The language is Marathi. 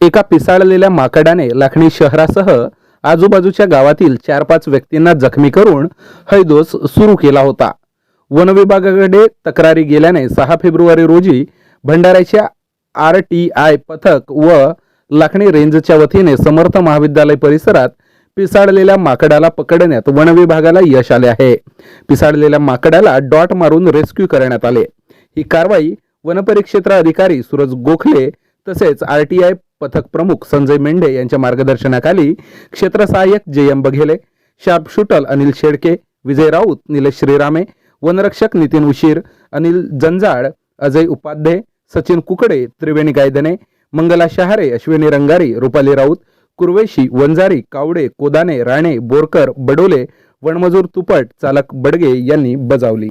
एका पिसाळलेल्या माकडाने लाखणी शहरासह आजूबाजूच्या गावातील चार पाच व्यक्तींना जखमी करून हैदोस सुरू केला होता. वनविभागाकडे तक्रारी गेल्याने सहा फेब्रुवारी रोजी भंडाऱ्याच्या आर टी आय पथक व लाखणी रेंजच्या वतीने समर्थ महाविद्यालय परिसरात पिसाळलेल्या माकडाला पकडण्यात वन विभागाला यश आले आहे. पिसाळलेल्या माकडाला डॉट मारून रेस्क्यू करण्यात आले. ही कारवाई वनपरिक्षेत्र अधिकारी सूरज गोखले तसेच आर टी आय पथक प्रमुख संजय मेंढे यांच्या मार्गदर्शनाखाली क्षेत्र सहाय्यक J M Baghele sharp shooter Anil Shedke Vijay Raut Nilesh Shrirame वनरक्षक नितीन उशीर अनिल जंजाळ अजय उपाध्ये सचिन कुकडे त्रिवेणी गायदने मंगला शहारे अश्विनी रंगारी रुपाली राऊत कुर्वेशी वंजारी कावडे कोदाने राणे बोरकर बडोले वणमजूर तुपट चालक बडगे यांनी बजावली.